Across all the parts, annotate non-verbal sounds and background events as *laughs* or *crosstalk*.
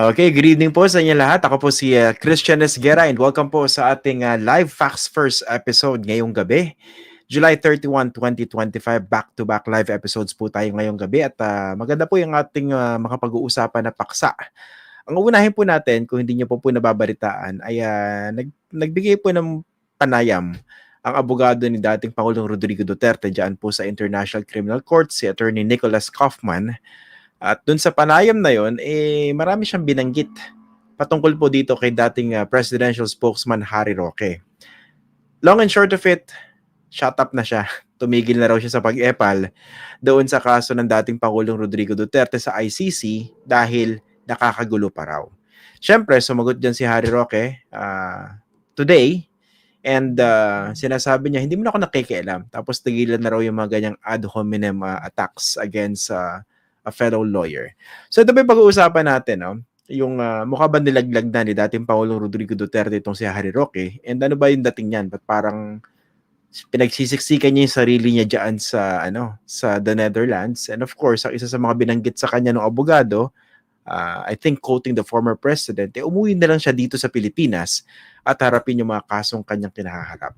Okay, good evening po sa inyo lahat. Ako po si uh, Christian Esguera and welcome po sa ating uh, live Facts First episode ngayong gabi. July 31, 2025, back-to-back live episodes po tayo ngayong gabi at uh, maganda po yung ating uh, makapag-uusapan na paksa. Ang unahin po natin, kung hindi niyo po po nababalitaan, ay uh, nag, nagbigay po ng panayam ang abogado ni dating Pangulong Rodrigo Duterte dyan po sa International Criminal Court, si Attorney Nicholas Kaufman, at dun sa panayam na yon, eh, marami siyang binanggit patungkol po dito kay dating uh, presidential spokesman Harry Roque. Long and short of it, shut up na siya. *laughs* Tumigil na raw siya sa pag-epal doon sa kaso ng dating Pangulong Rodrigo Duterte sa ICC dahil nakakagulo pa raw. Siyempre, sumagot dyan si Harry Roque uh, today and uh, sinasabi niya, hindi mo na ako nakikialam. Tapos tigilan na raw yung mga ganyang ad hominem uh, attacks against uh, a fellow lawyer. So ito ba pag-uusapan natin, no? Yung uh, mukha ba nilaglag na ni dating Pangulong Rodrigo Duterte itong si Harry Roque? And ano ba yung dating niyan? Ba't parang pinagsisiksikan niya yung sarili niya diyan sa ano sa the Netherlands and of course ang isa sa mga binanggit sa kanya ng abogado uh, I think quoting the former president eh, umuwi na lang siya dito sa Pilipinas at harapin yung mga kasong kanyang kinaharap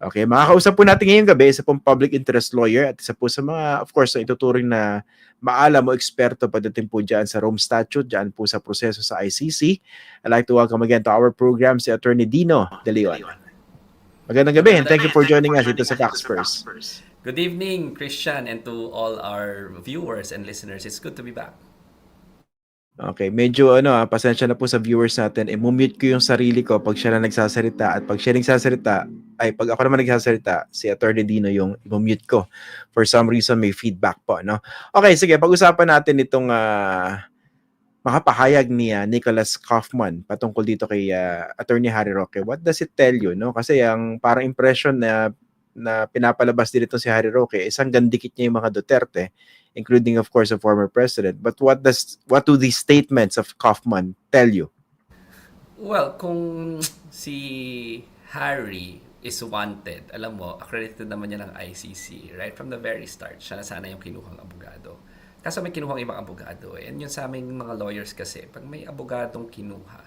Okay, makakausap po natin ngayong gabi isa pong public interest lawyer at isa po sa mga, of course, na ituturing na maalam o eksperto pagdating po dyan sa Rome Statute, dyan po sa proseso sa ICC. I'd like to welcome again to our program si Attorney Dino De Leon. Magandang gabi and thank you for joining us dito sa Facts First. Good evening, Christian, and to all our viewers and listeners. It's good to be back. Okay, medyo ano, ah, pasensya na po sa viewers natin. I-mute ko yung sarili ko pag siya na nagsasalita at pag siya nagsasalita, ay pag ako naman nagsasalita, si Attorney Dino yung i-mute ko. For some reason may feedback po, no? Okay, sige, pag-usapan natin itong uh, mga pahayag ni uh, Nicholas Kaufman patungkol dito kay uh, Attorney Harry Roque. What does it tell you, no? Kasi ang parang impression na na pinapalabas din ito si Harry Roque, isang gandikit niya yung mga Duterte including of course the former president. But what does what do these statements of Kaufman tell you? Well, kung si Harry is wanted, alam mo, accredited naman niya ng ICC, right? From the very start, siya na sana yung kinuhang abogado. Kaso may kinuhang ibang abogado eh. And yun sa aming mga lawyers kasi, pag may abogadong kinuha,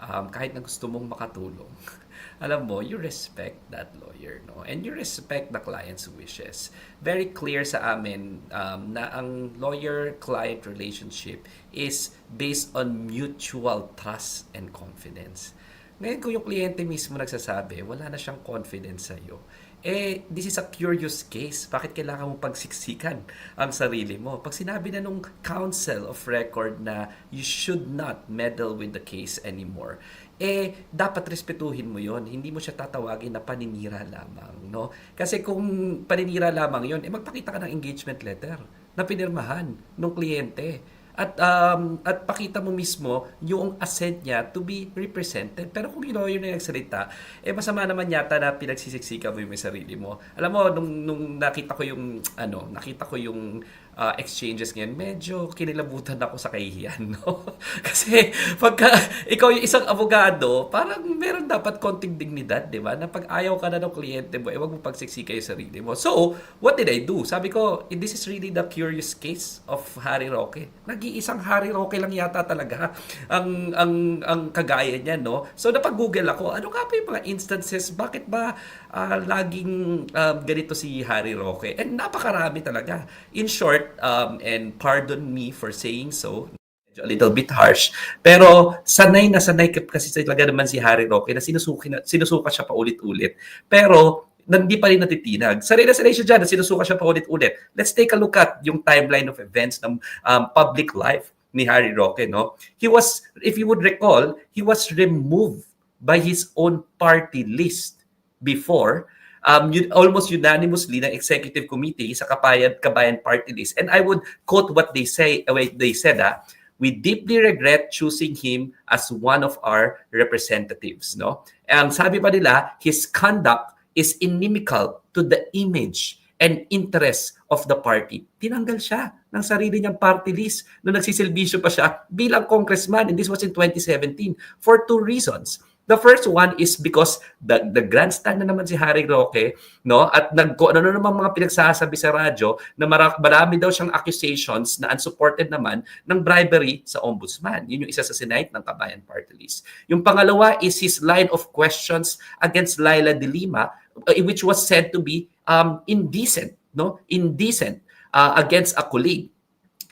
um, kahit na gusto mong makatulong, *laughs* alam mo, you respect that lawyer, no? And you respect the client's wishes. Very clear sa amin um, na ang lawyer-client relationship is based on mutual trust and confidence. Ngayon, kung yung kliyente mismo nagsasabi, wala na siyang confidence sa iyo, eh, this is a curious case. Bakit kailangan mo pagsiksikan ang sarili mo? Pag sinabi na nung counsel of record na you should not meddle with the case anymore, eh, dapat respetuhin mo yon Hindi mo siya tatawagin na paninira lamang, no? Kasi kung paninira lamang yon eh, magpakita ka ng engagement letter na pinirmahan ng kliyente at um, at pakita mo mismo yung assent niya to be represented. Pero kung yung lawyer na nagsalita, eh masama naman yata na pinagsisiksika mo yung sarili mo. Alam mo, nung, nung nakita ko yung, ano, nakita ko yung uh, exchanges ngayon, medyo kinilabutan ako sa kahihiyan, no? *laughs* Kasi pagka ikaw yung isang abogado, parang meron dapat konting dignidad, di ba? Na pag ayaw ka na ng kliyente mo, eh wag mo pagsiksika yung sarili mo. So, what did I do? Sabi ko, this is really the curious case of Harry Roque. Nag-iisang Harry Roque lang yata talaga ang ang ang kagaya niya, no? So, napag-google ako, ano nga pa yung mga instances, bakit ba uh, laging uh, ganito si Harry Roque? And napakarami talaga. In short, um, and pardon me for saying so, a little bit harsh. Pero sanay na sanay kasi talaga naman si Harry Roque na sinusuki na, sinusuka siya pa ulit-ulit. Pero hindi pa rin natitinag. Sanay na sanay siya dyan na sinusuka siya pa ulit-ulit. Let's take a look at yung timeline of events ng um, public life ni Harry Roque. No? He was, if you would recall, he was removed by his own party list before um, almost unanimously ng executive committee sa Kabayan, Kabayan Party List. And I would quote what they say, uh, they said, ah, we deeply regret choosing him as one of our representatives. No? Ang sabi pa nila, his conduct is inimical to the image and interest of the party. Tinanggal siya ng sarili niyang party list nung nagsisilbisyo pa siya bilang congressman and this was in 2017 for two reasons. The first one is because the, the grandstand na naman si Harry Roque, no? At nag ano na naman mga pinagsasabi sa radyo na mara- marami daw siyang accusations na unsupported naman ng bribery sa ombudsman. Yun yung isa sa Senate ng Kabayan Party List. Yung pangalawa is his line of questions against Laila de Lima, uh, which was said to be um, indecent, no? Indecent uh, against a colleague.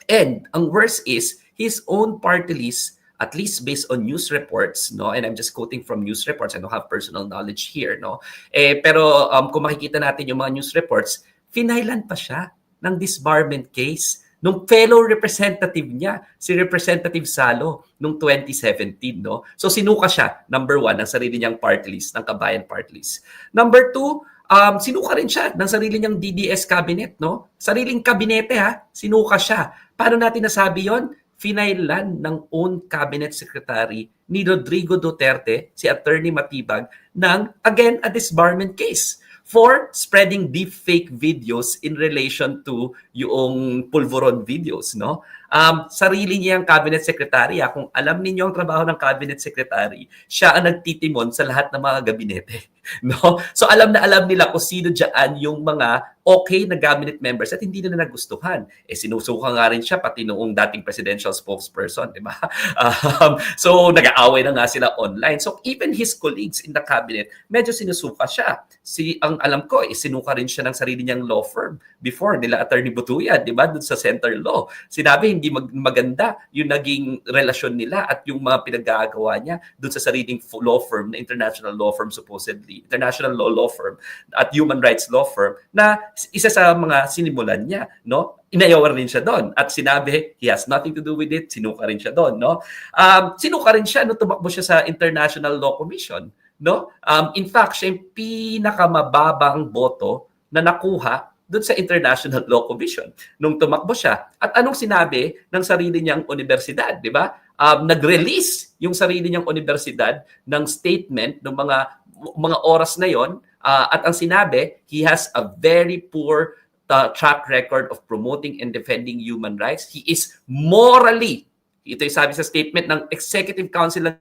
And ang worst is his own party list, at least based on news reports, no? And I'm just quoting from news reports. I don't have personal knowledge here, no? Eh, pero um, kung makikita natin yung mga news reports, finailan pa siya ng disbarment case nung fellow representative niya, si Representative Salo, nung 2017, no? So sinuka siya, number one, ng sarili niyang party list, ng Kabayan party list. Number two, um, sinuka rin siya ng sarili niyang DDS cabinet, no? Sariling kabinete, ha? Sinuka siya. Paano natin nasabi yon? Finailan ng own cabinet secretary ni Rodrigo Duterte, si Attorney Matibag, ng, again, a disbarment case for spreading deep fake videos in relation to yung pulveron videos, no? Um, sarili niya ang cabinet secretary. ah. Kung alam ninyo ang trabaho ng cabinet secretary, siya ang nagtitimon sa lahat ng mga gabinete. *laughs* No? So alam na alam nila kung sino diyan yung mga okay na cabinet members at hindi nila nagustuhan. Eh sinusuka nga rin siya pati noong dating presidential spokesperson, di ba? *laughs* Um, so nag-aaway na nga sila online. So even his colleagues in the cabinet, medyo sinusuka siya. Si ang alam ko, eh, sinuka rin siya ng sarili niyang law firm before nila Attorney Butuyan, di ba? Doon sa Center Law. Sinabi hindi mag- maganda yung naging relasyon nila at yung mga pinagagawa niya doon sa sariling law firm na international law firm supposedly, international law law firm at human rights law firm na isa sa mga sinimulan niya, no? Inayawan rin siya doon at sinabi he has nothing to do with it, sinuka rin siya doon, no? Um, sinuka rin siya no tumakbo siya sa International Law Commission, no? Um, in fact, siya yung pinakamababang boto na nakuha doon sa International Law Commission nung tumakbo siya. At anong sinabi ng sarili niyang universidad, di ba? Um, nag-release yung sarili niyang universidad ng statement ng mga mga oras na yon uh, at ang sinabi, he has a very poor uh, track record of promoting and defending human rights. He is morally, ito yung sabi sa statement ng Executive Council ng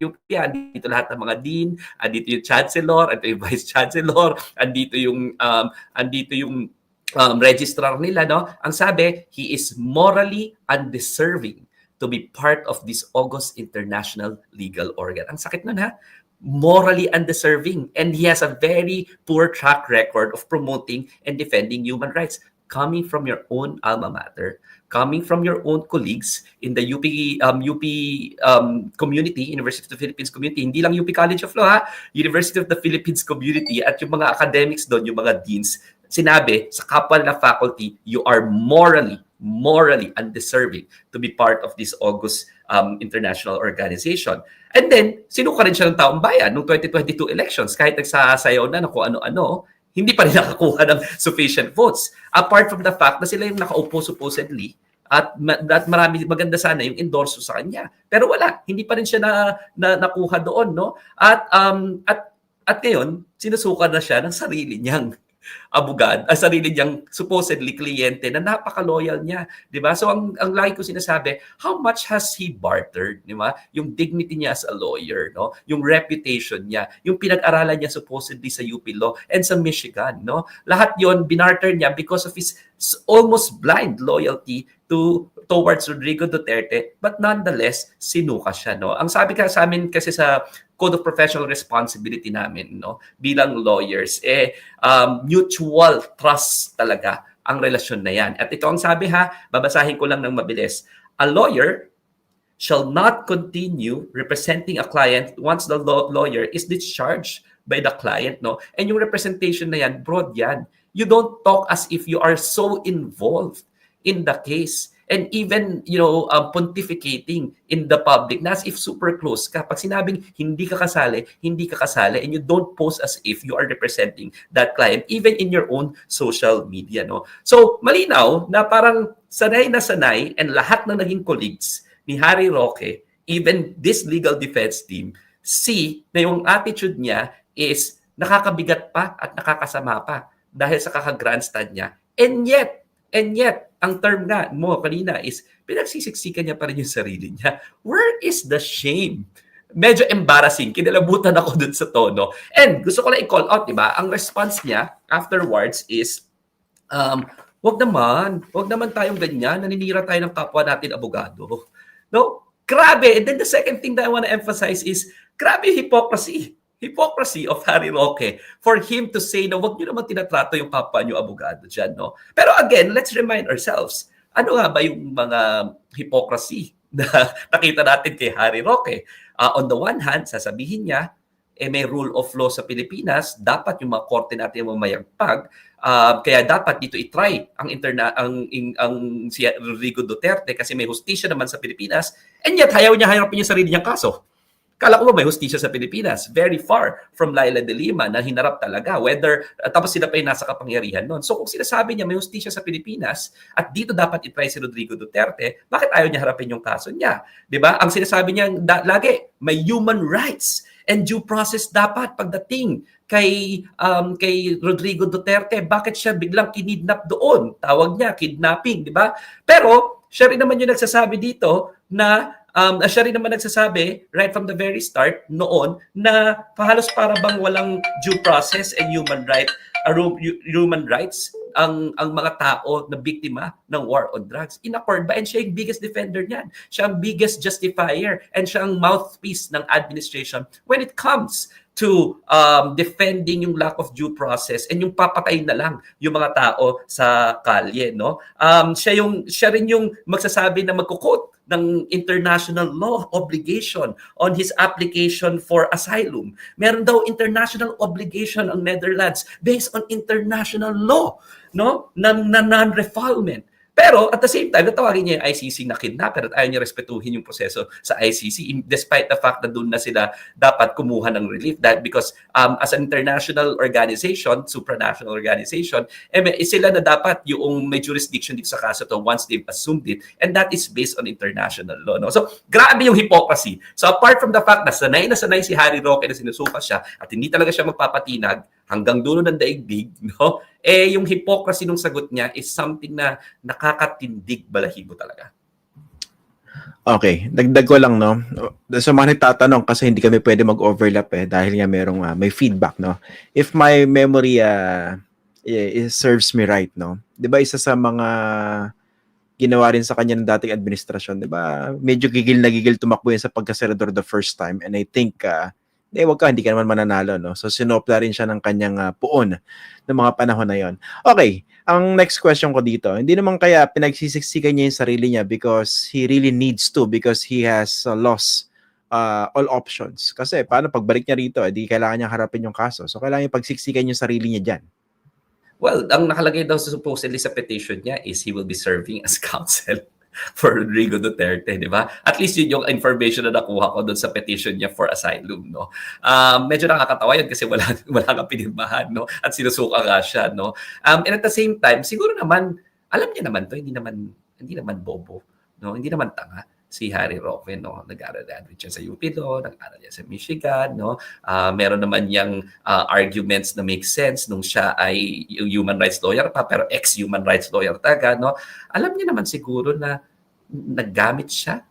UP, andito lahat ng mga dean, andito yung chancellor, andito yung *laughs* vice chancellor, andito yung um, andito yung um, registrar nila, no? Ang sabi, he is morally undeserving to be part of this August International Legal Organ. Ang sakit nun, ha? Morally undeserving. And he has a very poor track record of promoting and defending human rights coming from your own alma mater, coming from your own colleagues in the UP um, UP um, community, University of the Philippines community, hindi lang UP College of Law, ha? University of the Philippines community at yung mga academics doon, yung mga deans, sinabi sa kapwa na faculty, you are morally, morally undeserving to be part of this August um, international organization. And then, sinuka rin siya ng taong bayan noong 2022 elections, kahit nagsasayaw na ng kung ano-ano, hindi pa rin *laughs* nakakuha ng sufficient votes. Apart from the fact na sila yung nakaupo supposedly at, ma- at marami maganda sana yung endorso sa kanya. Pero wala, hindi pa rin siya na, na nakuha doon, no? At um at at ngayon, sinusuka na siya ng sarili niyang abogad, ang sarili niyang supposedly kliyente na napaka-loyal niya, 'di ba? So ang ang lagi ko sinasabi, how much has he bartered, 'di ba? Yung dignity niya as a lawyer, no? Yung reputation niya, yung pinag-aralan niya supposedly sa UP Law and sa Michigan, no? Lahat 'yon binarter niya because of his almost blind loyalty to towards Rodrigo Duterte, but nonetheless sinuka siya, no? Ang sabi ka sa amin kasi sa Code of Professional Responsibility namin, no? Bilang lawyers, eh um, mutual trust talaga ang relasyon na yan. At ito ang sabi ha, babasahin ko lang ng mabilis. A lawyer shall not continue representing a client once the law- lawyer is discharged by the client, no? And yung representation na yan, broad yan. You don't talk as if you are so involved in the case and even you know um, pontificating in the public. As if super close ka. Pag sinabing hindi ka kasali hindi ka kasali and you don't post as if you are representing that client even in your own social media no? So malinaw na parang sanay na sanay and lahat ng naging colleagues ni Harry Roque even this legal defense team see na yung attitude niya is nakakabigat pa at nakakasama pa dahil sa kaka-grandstand niya. And yet And yet, ang term nga mo kanina is pinagsisiksikan niya pa rin yung sarili niya. Where is the shame? medyo embarrassing. Kinalabutan ako dun sa tono. And gusto ko lang i-call out, di ba? Ang response niya afterwards is, um, wag naman, wag naman tayong ganyan, naninira tayo ng kapwa natin abogado. No? Grabe. And then the second thing that I want to emphasize is, grabe hypocrisy. Hypocrisy of Harry Roque for him to say na wag niyo naman tinatrato yung kapwa niyo abogado dyan, no? Pero again, let's remind ourselves, ano nga ba yung mga hypocrisy *laughs* na nakita natin kay Harry Roque? Uh, on the one hand, sasabihin niya, eh may rule of law sa Pilipinas, dapat yung mga korte natin mamayagpag, uh, kaya dapat dito i-try ang interna ang, ang, ang si Rodrigo Duterte kasi may hustisya naman sa Pilipinas and yet ayaw niya harapin yung sarili niyang kaso. Kala ko ba may hustisya sa Pilipinas? Very far from Laila de Lima na hinarap talaga. Whether, uh, tapos sila pa yung nasa kapangyarihan noon. So kung sinasabi niya may hustisya sa Pilipinas at dito dapat itry si Rodrigo Duterte, bakit ayaw niya harapin yung kaso niya? ba? Ang sinasabi niya da- lagi, may human rights and due process dapat pagdating kay um, kay Rodrigo Duterte. Bakit siya biglang kinidnap doon? Tawag niya kidnapping, 'di ba? Pero siya rin naman yung nagsasabi dito na um, siya rin naman nagsasabi right from the very start noon na halos para bang walang due process and human right uh, human rights ang ang mga tao na biktima ng war on drugs. Inaccord ba? And siya yung biggest defender niyan. Siya ang biggest justifier and siya ang mouthpiece ng administration when it comes to um, defending yung lack of due process and yung papatayin na lang yung mga tao sa kalye no um, siya yung siya rin yung magsasabi na magko-quote ng international law obligation on his application for asylum. Meron daw international obligation ang Netherlands based on international law, no? Na, na non-refoulement. Pero at the same time, natawagin niya yung ICC na kidnapper at ayaw niya respetuhin yung proseso sa ICC despite the fact na doon na sila dapat kumuha ng relief that because um, as an international organization, supranational organization, eh, may- sila na dapat yung may jurisdiction dito sa kaso to once they've assumed it and that is based on international law. No? So grabe yung hypocrisy. So apart from the fact na sanay na sanay si Harry Roque na sinusuka siya at hindi talaga siya magpapatinag hanggang dulo ng daigdig, *laughs* no? eh yung hypocrisy nung sagot niya is something na nakakatindig balahibo talaga. Okay, dagdag ko lang no. Sa mga nagtatanong kasi hindi kami pwede mag-overlap eh dahil nga merong ah, may feedback no. If my memory uh, it serves me right no. 'Di ba isa sa mga ginawa rin sa kanya ng dating administrasyon, 'di ba? Medyo gigil na gigil tumakbo yan sa pagkasenador the first time and I think uh, eh wag ka hindi ka naman mananalo no. So sinopla rin siya ng kanyang ah, puon ng mga panahon na 'yon. Okay, ang next question ko dito, hindi naman kaya pinagsisiksikan niya yung sarili niya because he really needs to because he has uh, lost uh, all options. Kasi paano pagbalik niya rito, hindi kailangan niya harapin yung kaso. So kailangan niya pagsiksikan yung sarili niya dyan. Well, ang nakalagay daw supposedly sa petition niya is he will be serving as *laughs* counsel *laughs* for Rodrigo Duterte, di ba? At least yun yung information na nakuha ko doon sa petition niya for asylum, no? Um, medyo nakakatawa yun kasi wala, *laughs* wala kang pinirmahan, no? At sinusuka nga siya, no? Um, and at the same time, siguro naman, alam niya naman to, hindi naman, hindi naman bobo, no? Hindi naman tanga si Harry Roque, no? Nag-aral graduate siya sa UP Law, nag-aral niya sa Michigan, no? Ah, meron naman yang ah, arguments na make sense nung siya ay human rights lawyer pa, pero ex-human rights lawyer taga, no? Alam niya naman siguro na naggamit siya,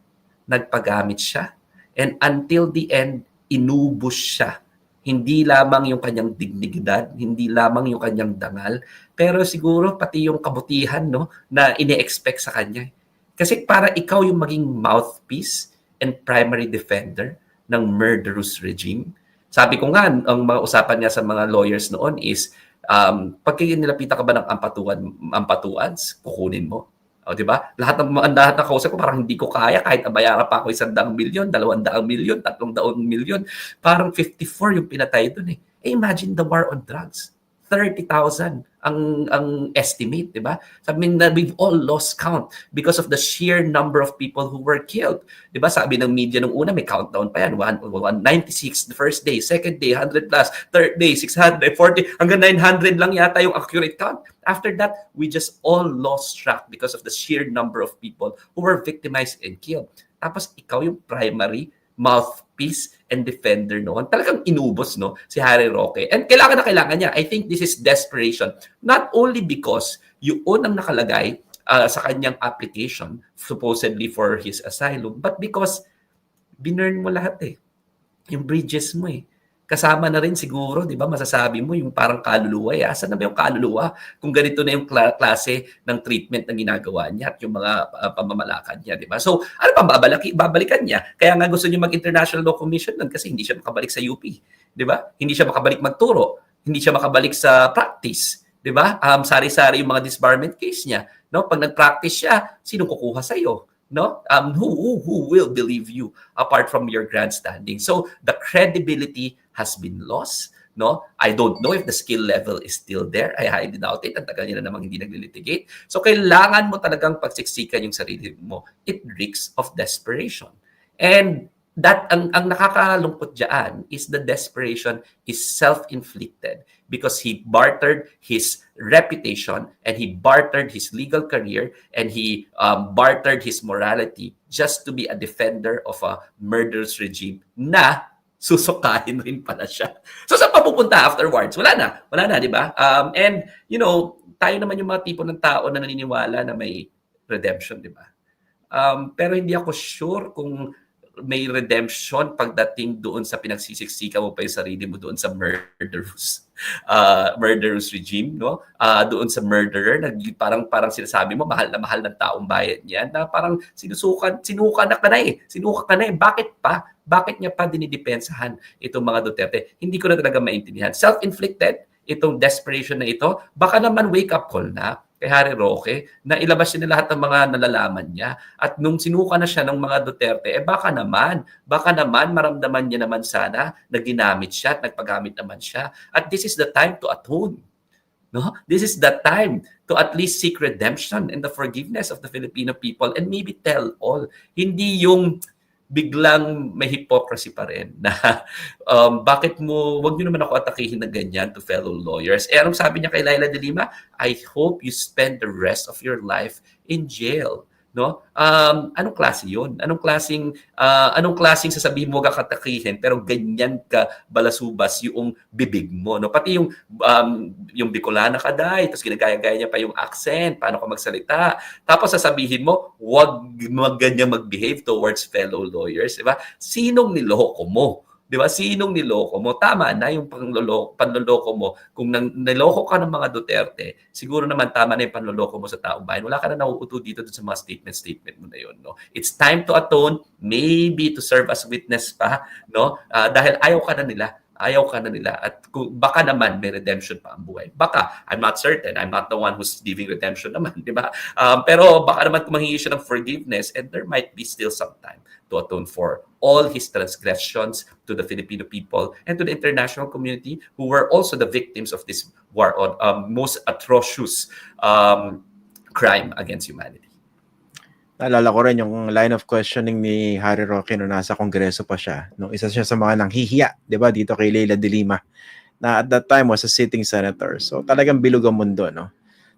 nagpagamit siya, and until the end, inubos siya. Hindi lamang yung kanyang dignidad, hindi lamang yung kanyang dangal, pero siguro pati yung kabutihan no, na ine-expect sa kanya. Kasi para ikaw yung maging mouthpiece and primary defender ng murderous regime. Sabi ko nga, ang mga usapan niya sa mga lawyers noon is, um, pag nilapitan ka ba ng ampatuan, ampatuans, kukunin mo. O, di ba? Lahat ng mga lahat ng kausap ko parang hindi ko kaya kahit nabayaran pa ako isang daang milyon, dalawang daang milyon, tatlong daang milyon. Parang 54 yung pinatay doon eh. eh. Imagine the war on drugs. 30,000 ang ang estimate, 'di ba? Sabi na we've all lost count because of the sheer number of people who were killed. 'Di ba? Sabi ng media nung una may countdown pa yan, 196 the first day, second day 100 plus, third day 640 hanggang 900 lang yata yung accurate count. After that, we just all lost track because of the sheer number of people who were victimized and killed. Tapos ikaw yung primary mouthpiece and defender noon. Talagang inubos no si Harry Roque. And kailangan na kailangan niya. I think this is desperation. Not only because yun ang nakalagay uh, sa kanyang application supposedly for his asylum, but because binurn mo lahat eh. yung bridges mo eh. Kasama na rin siguro, di ba, masasabi mo yung parang kaluluwa. Eh. Asan na ba yung kaluluwa kung ganito na yung kla- klase ng treatment na ginagawa niya at yung mga uh, pamamalakad niya, di ba? So, ano pa babalaki, babalikan niya? Kaya nga gusto niya mag-International Law Commission nun kasi hindi siya makabalik sa UP, di ba? Hindi siya makabalik magturo, hindi siya makabalik sa practice, di ba? Um, sari-sari yung mga disbarment case niya. No? Pag nag-practice siya, sino kukuha sa'yo? No? Um who, who will believe you apart from your grandstanding? So the credibility has been lost no? I don't know if the skill level is still there. I highly doubt it. Ang tagal na namang hindi naglilitigate. So kailangan mo talagang pagsiksikan yung sarili mo. It reeks of desperation. And that ang ang nakakalungkot diyan is the desperation is self-inflicted because he bartered his reputation and he bartered his legal career and he um, bartered his morality just to be a defender of a murderous regime na susukahin rin pala siya. So saan pa pupunta afterwards? Wala na. Wala na, di ba? Um, and, you know, tayo naman yung mga tipo ng tao na naniniwala na may redemption, di ba? Um, pero hindi ako sure kung may redemption pagdating doon sa pinagsisiksika mo pa yung sarili mo doon sa murderous uh, murderous regime no? Uh, doon sa murderer nag parang parang sinasabi mo mahal na mahal ng taong bayan yan na parang sinusukan sinuka na ka na eh. Sinuka ka na eh. Bakit pa? Bakit niya pa dinidepensahan itong mga Duterte? Hindi ko na talaga maintindihan. Self-inflicted itong desperation na ito baka naman wake up call na kay Harry Roque na ilabas niya lahat ng mga nalalaman niya. At nung sinuka na siya ng mga Duterte, eh baka naman, baka naman maramdaman niya naman sana na ginamit siya at nagpagamit naman siya. At this is the time to atone. No? This is the time to at least seek redemption and the forgiveness of the Filipino people and maybe tell all. Hindi yung biglang may hypocrisy pa rin na *laughs* um, bakit mo, wag niyo naman ako atakihin na ganyan to fellow lawyers. Eh, anong sabi niya kay Laila de Lima? I hope you spend the rest of your life in jail no? Um, anong klase 'yun? Anong klasing uh, anong klasing sasabihin mo kakatakihin pero ganyan ka balasubas yung bibig mo, no? Pati yung um, yung Bicolana ka dai, tapos ginagaya-gaya niya pa yung accent, paano ka magsalita. Tapos sasabihin mo, wag mag ganyan mag-behave towards fellow lawyers, di ba? Sinong niloko mo? Di ba? Sinong niloko mo? Tama na yung panloloko, panloloko mo. Kung nang, niloko ka ng mga Duterte, siguro naman tama na yung panloloko mo sa taong bayan. Wala ka na nauuto dito sa mga statement-statement mo na yun. No? It's time to atone, maybe to serve as witness pa, no? Uh, dahil ayaw ka na nila ayaw ka na nila at kung, baka naman may redemption pa ang buhay. Baka, I'm not certain. I'm not the one who's giving redemption naman, *laughs* di ba? Um, pero baka naman kumahingi siya ng forgiveness and there might be still some time to atone for all his transgressions to the Filipino people and to the international community who were also the victims of this war on um, most atrocious um, crime against humanity. Naalala ko rin yung line of questioning ni Harry Roque nung nasa kongreso pa siya. Nung isa siya sa mga nanghihiya, di ba, dito kay Leila de Lima, na at that time was a sitting senator. So talagang bilog ang mundo, no?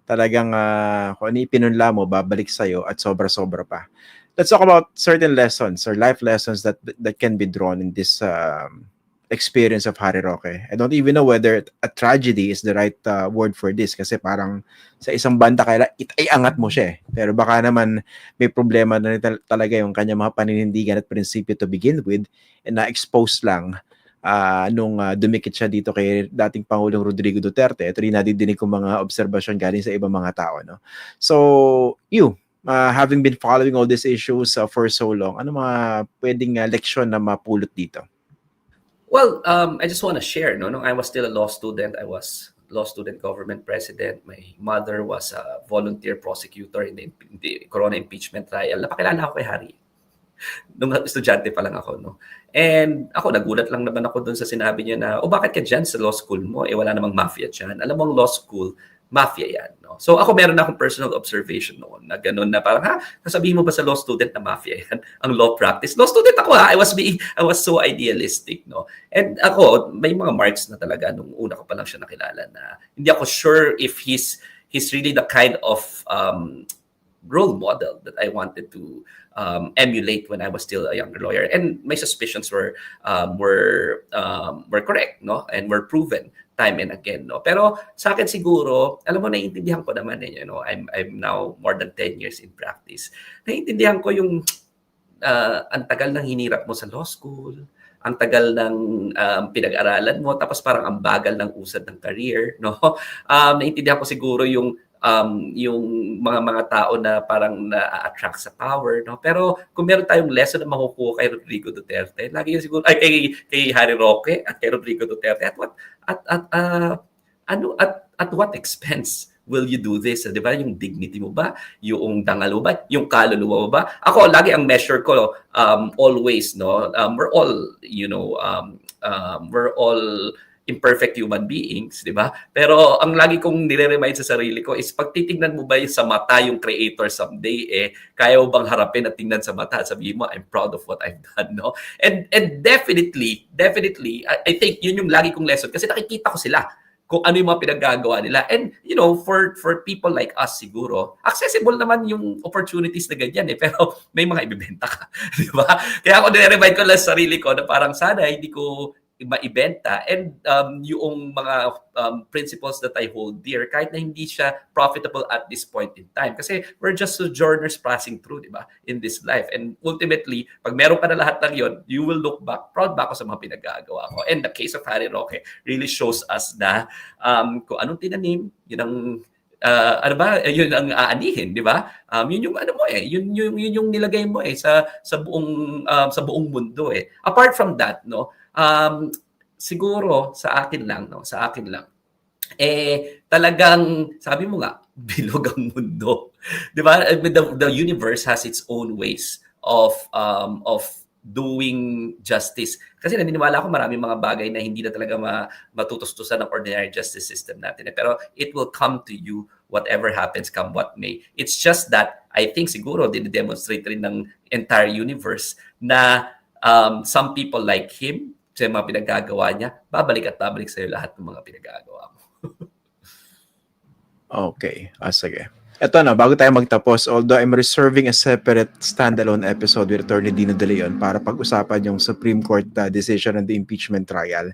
Talagang uh, kung ano ipinunla mo, babalik sa'yo at sobra-sobra pa. Let's talk about certain lessons or life lessons that that can be drawn in this um, experience of Harry Roque. I don't even know whether a tragedy is the right uh, word for this kasi parang sa isang banda kaya itay-angat mo siya eh. Pero baka naman may problema na tal- talaga yung kanya mga paninindigan at prinsipyo to begin with and na-expose lang uh, nung uh, dumikit siya dito kay dating Pangulong Rodrigo Duterte. Ito rin nadidinig kong mga obserbasyon galing sa ibang mga tao. No? So, you, uh, having been following all these issues uh, for so long, ano mga pwedeng uh, leksyon na mapulot dito? Well, um, I just want to share. No, no, I was still a law student. I was law student government president. My mother was a volunteer prosecutor in the, in the Corona impeachment trial. Napakilala ako kay Harry. Nung estudyante pa lang ako, no? And ako, nagulat lang naman ako doon sa sinabi niya na, o oh, bakit ka dyan sa law school mo? Eh, wala namang mafia dyan. Alam mo, ang law school, mafia yan. No? So ako meron akong personal observation noon na ganun na parang, ha, nasabihin mo ba sa law student na mafia yan? *laughs* Ang law practice. Law student ako ha. I was being, I was so idealistic. No? And ako, may mga marks na talaga nung una ko pa lang siya nakilala na hindi ako sure if he's, he's really the kind of um, role model that I wanted to um, emulate when I was still a younger lawyer. And my suspicions were um, were um, were correct, no, and were proven time and again, no. Pero sa akin siguro, alam mo naiintindihan ko naman eh, you know, I'm I'm now more than 10 years in practice. Naiintindihan ko yung uh, ang tagal ng hinirap mo sa law school, ang tagal ng um, pinag-aralan mo, tapos parang ang bagal ng usad ng career, no? *laughs* Um, naintindihan ko siguro yung um, yung mga mga tao na parang na-attract sa power, no? Pero kung meron tayong lesson na makukuha kay Rodrigo Duterte, lagi yun siguro, ay, kay, kay Harry Roque at kay Rodrigo Duterte, at what, at, at, ah, ano, at, at what expense will you do this? Di ba? Yung dignity mo ba? Yung dangal mo ba? Yung kaluluwa mo ba? Ako, lagi ang measure ko, um, always, no? Um, we're all, you know, um, um, we're all imperfect human beings, di ba? Pero ang lagi kong nire-remind sa sarili ko is pag titignan mo ba yung sa mata yung creator someday, eh, kaya mo bang harapin at tingnan sa mata at sabihin mo, I'm proud of what I've done, no? And, and definitely, definitely, I, I think yun yung lagi kong lesson kasi nakikita ko sila kung ano yung mga pinaggagawa nila. And, you know, for for people like us siguro, accessible naman yung opportunities na ganyan eh. Pero may mga ibibenta ka. *laughs* Di ba? Kaya ako nire-remind ko lang sa sarili ko na parang sana hindi ko maibenta and um, yung mga um, principles that I hold dear kahit na hindi siya profitable at this point in time. Kasi we're just sojourners passing through di ba in this life. And ultimately pag meron ka na lahat ng yon you will look back proud ba ako sa mga pinagagawa ko? And the case of Harry Roque really shows us na um, kung anong tinanim yun ang uh, ano ba yun ang aanihin di ba? Um, yun yung ano mo eh yun yung yun yung nilagay mo eh sa sa buong um, sa buong mundo eh. Apart from that no um, siguro sa akin lang, no, sa akin lang, eh, talagang, sabi mo nga, *laughs* bilog ang mundo. Di ba? The, the universe has its own ways of, um, of doing justice. Kasi naniniwala ako maraming mga bagay na hindi na talaga ma, matutustusan ng ordinary justice system natin. Eh. Pero it will come to you whatever happens, come what may. It's just that, I think siguro, din-demonstrate rin ng entire universe na um, some people like him, sa mga pinagagawa niya, babalik at babalik sa'yo lahat ng mga pinagagawa mo. *laughs* Okay. Ah, sige. Ito na, bago tayo magtapos, although I'm reserving a separate standalone episode with Attorney Dino De Leon para pag-usapan yung Supreme Court uh, decision on the impeachment trial.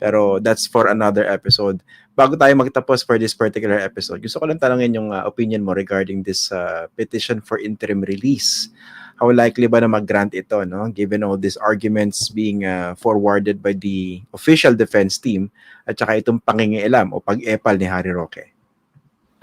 Pero that's for another episode. Bago tayo magtapos for this particular episode, gusto ko lang tanongin yung uh, opinion mo regarding this uh, petition for interim release. How likely ba na mag-grant ito, no? Given all these arguments being uh, forwarded by the official defense team at saka itong pangingialam o pag-epal ni Harry Roque.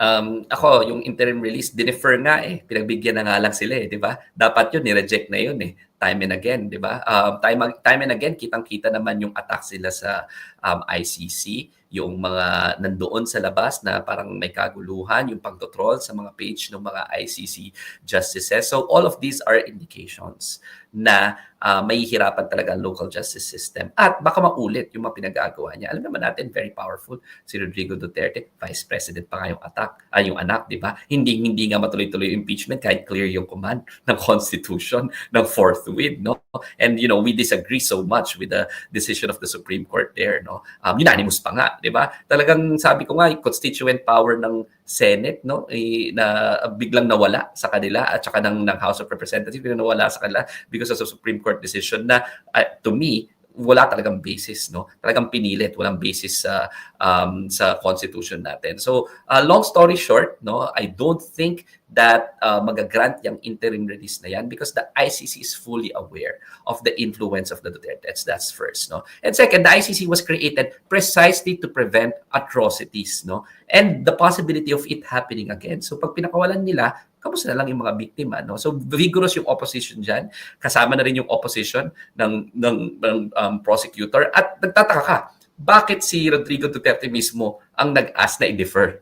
Um, ako, yung interim release, dinefer nga eh. Pinagbigyan na nga lang sila eh, di ba? Dapat yun, ni-reject na yun eh. Time and again, di ba? Um, time, time and again, kitang-kita naman yung attack sila sa um, ICC, yung mga nandoon sa labas na parang may kaguluhan, yung pagtotroll sa mga page ng mga ICC justices. So all of these are indications na uh, mahihirapan talaga ang local justice system. At baka maulit yung mga pinag-aagawa niya. Alam naman natin, very powerful si Rodrigo Duterte, Vice President pa nga yung attack, ay yung anak, di ba? Hindi hindi nga matuloy-tuloy impeachment kahit clear yung command ng Constitution ng fourth with, no? And, you know, we disagree so much with the decision of the Supreme Court there, no? Um, unanimous pa nga, di ba? Talagang sabi ko nga, yung constituent power ng Senate, no? Eh, na biglang nawala sa kanila at saka ng, ng House of Representatives, biglang nawala sa kanila because of the Supreme Court decision na, uh, to me, wala talagang basis no? Talagang pinilit walang basis sa um, sa constitution natin. So uh, long story short no i don't think that uh, magagrant yung interim release na yan because the ICC is fully aware of the influence of the Dutertes that's first no? And second the ICC was created precisely to prevent atrocities no? And the possibility of it happening again. So pag pinakawalan nila kamusta na lang yung mga biktima no? So vigorous yung opposition diyan kasama na rin yung opposition ng ng, ng um, prosecutor. At nagtataka ka bakit si Rodrigo Duterte mismo ang nag-ask na i-defer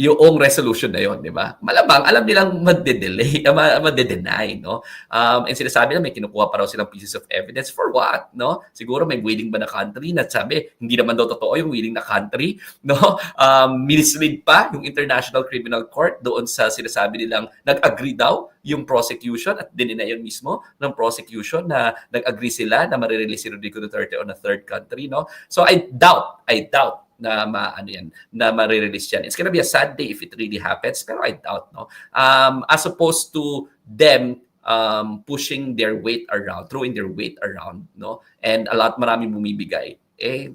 yung resolution na yon, di ba? Malamang alam nilang madde-delay, uh, *laughs* no? Um, and sinasabi na may kinukuha pa raw silang pieces of evidence for what, no? Siguro may willing ba na country na sabi, hindi naman daw totoo yung willing na country, *laughs* no? Um, mislead pa yung International Criminal Court doon sa sinasabi nilang nag-agree daw yung prosecution at dinina yun mismo ng prosecution na nag-agree sila na marirelease si Rodrigo Duterte on a third country, no? So I doubt, I doubt na ma yan na ma-release yan. It's gonna be a sad day if it really happens, pero I doubt no. Um, as opposed to them um, pushing their weight around, throwing their weight around, no? And a lot maraming bumibigay. Eh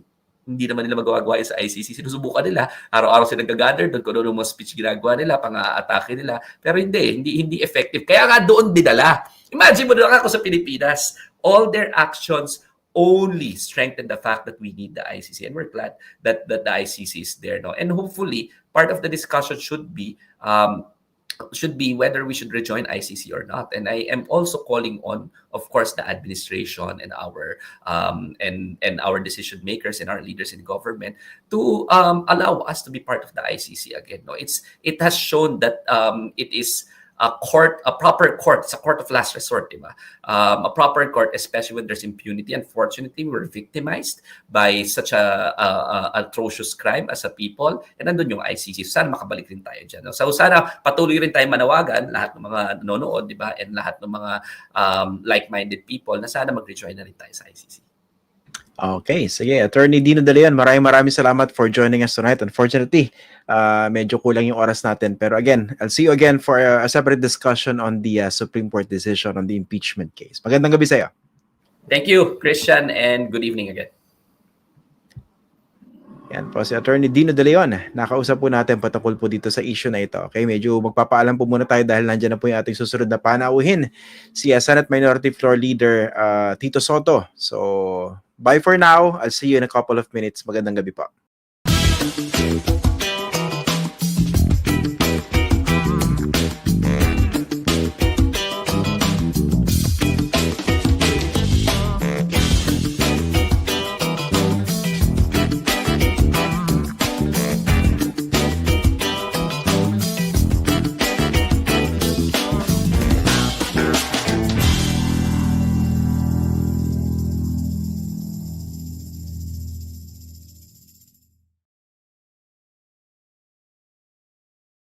hindi naman nila magagawa sa ICC. Sinusubukan nila. Araw-araw sila nag-gather doon kung ano mga speech ginagawa nila, pang-aatake nila. Pero hindi, hindi, hindi effective. Kaya nga doon dinala. Imagine mo doon ako sa Pilipinas, all their actions only strengthen the fact that we need the ICC, and we're glad that, that the ICC is there now. And hopefully, part of the discussion should be um, should be whether we should rejoin ICC or not. And I am also calling on, of course, the administration and our um, and and our decision makers and our leaders in government to um, allow us to be part of the ICC again. No, it's it has shown that um, it is a court, a proper court, it's a court of last resort, di ba? Um, a proper court, especially when there's impunity. Unfortunately, we were victimized by such a, a, a atrocious crime as a people. And nandun yung ICC. Sana makabalik rin tayo dyan. So, sana patuloy rin tayo manawagan, lahat ng mga nanonood, di ba? And lahat ng mga um, like-minded people na sana mag-rejoin na rin tayo sa ICC. Okay, sige. Attorney Dino De Leon, maraming maraming salamat for joining us tonight. Unfortunately, uh, medyo kulang yung oras natin. Pero again, I'll see you again for a, a separate discussion on the uh, Supreme Court decision on the impeachment case. Magandang gabi sa'yo. Thank you, Christian, and good evening again. Yan po si Attorney Dino De Leon. Nakausap po natin patungkol po dito sa issue na ito. Okay, medyo magpapaalam po muna tayo dahil nandiyan na po yung ating susunod na panauhin. Si uh, Senate Minority Floor Leader uh, Tito Soto. So, bye for now. I'll see you in a couple of minutes. Magandang gabi po.